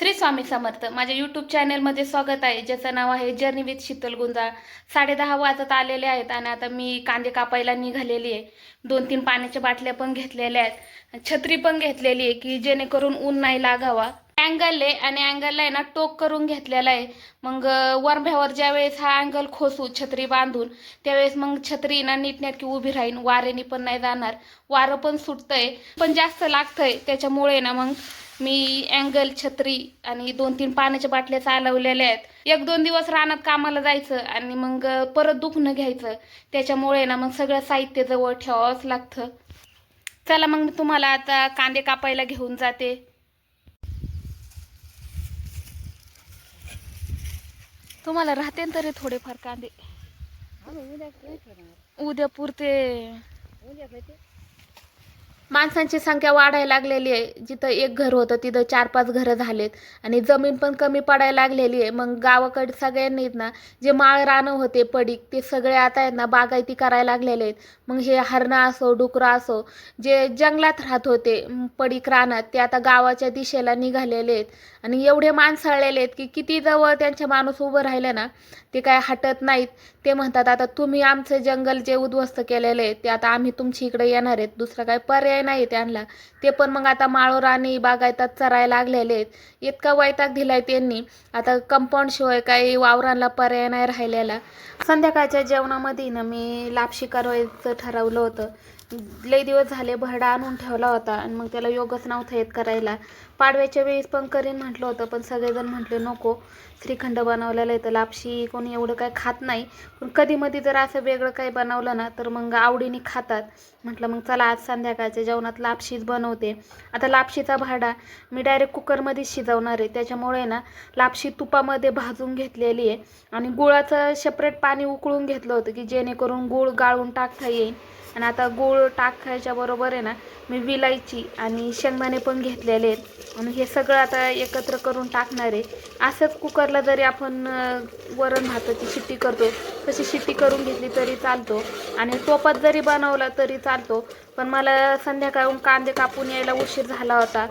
श्री स्वामी समर्थ. माझ्या यूट्यूब चॅनलमध्ये स्वागत आहे. ज्याचं नाव आहे जर्नी विथ शीतल गुंजाळ. साडे दहा वाजत आलेले आहेत आणि आता मी कांदे कापायला निघालेली आहे. दोन तीन पाण्याच्या बाटल्या पण घेतलेल्या आहेत. छत्री पण घेतलेली आहे की जेणेकरून ऊन नाही लागावा. अँगल आहे आणि अँगलला आहे ना टोक करून घेतलेला आहे. मग वरभ्यावर ज्या ज्यावेळेस हा अँगल खोसू छत्री बांधून त्यावेळेस मग छत्री ना नीटनेटकी उभी राहीन. वाऱ्याने पण नाही जाणार. वारं पण सुटतंय. पण जास्त लागतंय. त्याच्यामुळे ना मग मी अँगल छत्री आणि दोन तीन पाण्याच्या बाटल्या चालवलेल्या आहेत. एक दोन दिवस रानात कामाला जायचं आणि मग परत दुखणं घ्यायचं. त्याच्यामुळे ना मग सगळं साहित्य जवळ ठेवावंच लागतं. चला मग मी तुम्हाला आता कांदे कापायला घेऊन जाते. तुम्हाला राहते ना तरी थोडेफार कांदे. उद्या पुरते. माणसांची संख्या वाढायला लागलेली आहे. जिथं एक घर होतं तिथं चार पाच घरं झालेत. आणि जमीन पण कमी पडायला लागलेली आहे. मग गावाकडे सगळ्यांनी आहेत ना जे माळ रानं होते पडीक ते सगळे आता आहेत ना बागायती करायला लागलेले आहेत. मग हे हरणं असो डुकरं असो जे जंगलात राहत होते पडीक रानात ते आता गावाच्या दिशेला निघालेले आहेत. आणि एवढे माणसाळलेले आहेत की किती जवळ त्यांचे माणूस उभं राहिलं ना ते काय हटत नाहीत. ते म्हणतात आता तुम्ही आमचं जंगल जे उद्ध्वस्त केलेले आहे ते आता आम्ही तुमच्या इकडे येणार आहेत. दुसरा काय पर्याय नाही त्यांना ते पण मग आता माळोर आणि बागायतात चरायला लागलेले आहेत. इतका वैताग दिलाय त्यांनी. आता कंपाऊंड शिवाय काही वावरांना पर्याय नाही राहिलेला. संध्याकाळच्या जेवणामध्ये ना मी लापशी करायचं ठरवलं होतं. लई दिवस झाले भरडा आणून ठेवला होता आणि मग त्याला योगच नव्हता येत करायला. पाडव्याच्या वेळेस पण करीन म्हटलं होतं पण सगळेजण म्हटले नको श्रीखंड बनवलेलं आहे तर लापशी कोणी एवढं काय खात नाही. पण कधीमध्ये जर असं वेगळं काही बनवलं ना तर मग आवडीने खातात. म्हटलं मग चला आज संध्याकाळच्या जेवणात लापशीच बनवते. आता लापशीचा भाडा मी डायरेक्ट कुकरमध्ये शिजवणार आहे. त्याच्यामुळे ना लापशी तुपामध्ये भाजून घेतलेली आहे. आणि गुळाचं सेपरेट पाणी उकळून घेतलं होतं की जेणेकरून गुळ गाळून टाकता येईल. आणि आता गूळ टाकायच्या बरोबर आहे ना मी विलायची आणि शेंगदाणे पण घेतलेले आहेत. आणि हे सगळं आता एकत्र करून टाकणार आहे. असंच कुकरला जरी आपण वरण भाताची शिट्टी करतो तशी शिट्टी करून घेतली तरी चालतो. आणि टोपात जरी बनवला तरी चालतो. पण मला संध्याकाळून कांदे कापून यायला उशीर झाला होता.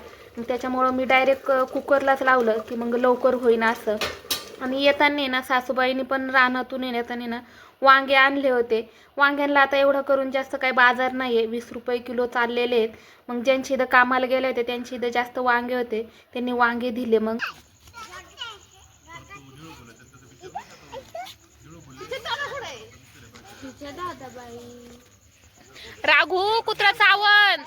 त्याच्यामुळं मी डायरेक्ट कुकरलाच लावलं की मग लवकर होईना असं. आणि येताना ना सासूबाईंनी पण रानातून येताना ना वांगे आणले होते. वांग्यांना आता एवढं करून जास्त काही बाजार नाही आहे वीस रुपये किलो चाललेले आहेत. मग ज्यांची इथं कामाला गेले होते त्यांची इथं जास्त वांगे होते. त्यांनी वांगे दिले मग. राघू कुत्रा चावण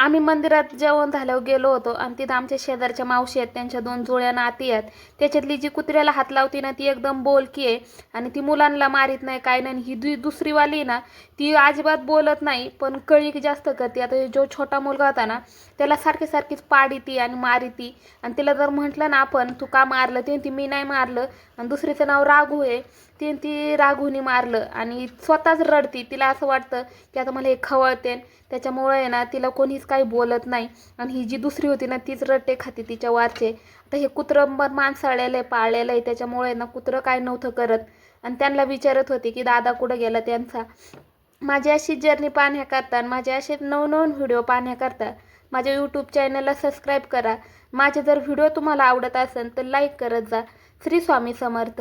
आम्ही मंदिरात जेवण झाल्यावर गेलो होतो आणि तिथं आमच्या शेजारच्या मावशी आहेत त्यांच्या दोन जुळ्या नाती आहेत. त्याच्यातली जी कुत्र्याला हात लावती ना ती एकदम बोलकी आहे आणि ती मुलांना मारीत नाही काय नाही. ही दु दुसरीवाली ना ती अजिबात बोलत नाही पण कळीक जास्त करते. आता जो छोटा मुलगा होता ना त्याला सारखी सारखीच पाडीती आणि मारिती. आणि तिला जर म्हटलं ना आपण तू का मारलं? ते ती मी नाही मारलं. आणि दुसरीचं नाव राघू आहे ते ती राघूनी मारलं. आणि स्वतःच रडती. तिला असं वाटतं की आता मला हे खवळते त्याच्यामुळे आहे ना तिला कोणीच काही बोलत नाही. आणि ही जी दुसरी होती ना तीच रट्टे खाती तिच्या वारचे आता हे कुत्रं पण माणसाळलेलं आहे पाळलेलं आहे. त्याच्यामुळे ना कुत्रं काय नव्हतं करत. आणि त्यांना विचारत होते की दादा कुठं गेला त्यांचा? माझी अशी जर्नी पाहण्याकरता आणि माझे असे नवनवीन व्हिडिओ पाहण्याकरता माझ्या यूट्यूब चॅनलला सबस्क्राईब करा. माझे जर व्हिडिओ तुम्हाला आवडत असेल तर लाईक करत जा. श्री स्वामी समर्थ.